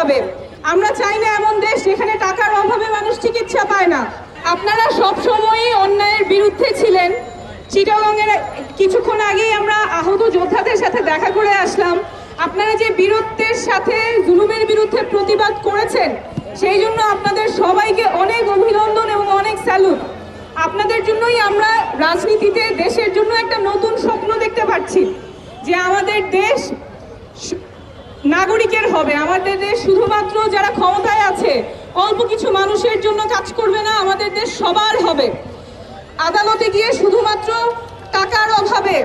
পাবে আমরা চাই না এমন দেশ যেখানে টাকার অভাবে মানুষ চিকিৎসা পায় না। আপনারা সব সময়ই অন্যায়ের বিরুদ্ধে ছিলেন। চিটাগংয়ের কিছুক্ষণ আগেই আমরা আহত যোদ্ধাদের সাথে দেখা করে আসলাম। আপনারা যে বীরত্বের সাথে জুলুমের বিরুদ্ধে প্রতিবাদ করেছেন, সেই জন্য আপনাদের সবাইকে অনেক অভিনন্দন এবং অনেক স্যালুট। আপনাদের জন্যই আমরা রাজনীতিতে দেশের জন্য একটা নতুন স্বপ্ন দেখতে পাচ্ছি, যে আমাদের দেশ নাগরিকের হবে। আমাদের দেশ শুধুমাত্র যারা ক্ষমতায় আছে, অল্প কিছু মানুষের জন্য কাজ করবে না, আমাদের দেশ সবার হবে। আদালতে গিয়ে শুধুমাত্র টাকার অভাবে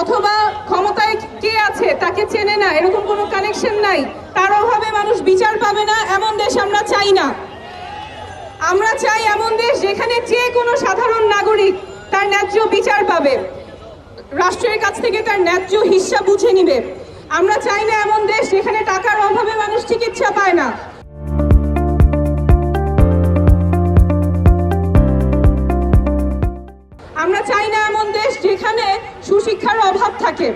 অথবা ক্ষমতায় কে আছে তাকে চেনে না, এরকম কোনো কানেকশন নাই। তার অভাবে মানুষ বিচার পাবে না, এমন দেশ আমরা চাই না। আমরা চাই এমন দেশ যেখানে যে কোনো সাধারণ নাগরিক তার ন্যায্য বিচার পাবে। রাষ্ট্রের কাছ থেকে তার ন্যায্য হিস্সা বুঝে নিবে। আমরা চাই না এমন দেশ যেখানে টাকার অভাবে মানুষ চিকিৎসা পায় না। আমরা চাই না এমন দেশ যেখানে সুশিক্ষার অভাব থাকে।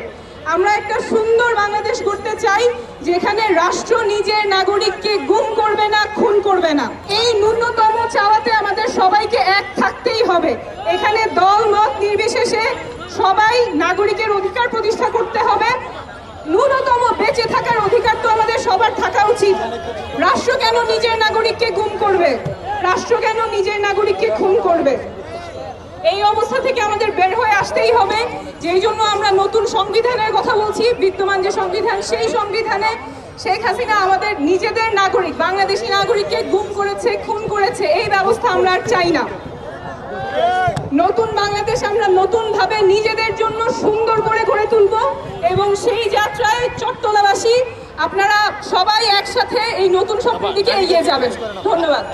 আমরা একটা সুন্দর বাংলাদেশ করতে চাই, যেখানে রাষ্ট্র নিজের নাগরিককে গুম করবে না, খুন করবে না। এই ন্যূনতম চাওয়াতে আমাদের সবাইকে এক থাকতেই হবে। এখানে দল, মত নির্বিশেষে সবাই নাগরিকের অধিকার প্রতিষ্ঠা করতে হবে ন্যূনতম বেঁচে থাকার অধিকার তো আমাদের সবার থাকা উচিত রাষ্ট্র কেন নিজের নাগরিককে গুম করবে? রাষ্ট্র কেন নিজের নাগরিককে খুন করবে? এই অবস্থা থেকে আমাদের বের হয়ে আসতেই হবে। যেই জন্য আমরা নতুন সংবিধানের কথা বলছি, বিদ্যমান যে সংবিধান, সেই সংবিধানে শেখ হাসিনা আমাদের নিজেদের নাগরিক, বাংলাদেশি নাগরিককে গুম করেছে, খুন করেছে, এই ব্যবস্থা আমরা আর চাই না। নতুন বাংলাদেশ আমরা নতুন ভাবে নিজেদের জন্য সুন্দর করে গড়ে তুলব এবং সেই যাত্রায় চট্টলাবাসী আপনারা সবাই একসাথে এই নতুন দিকে এগিয়ে যাবেন। ধন্যবাদ।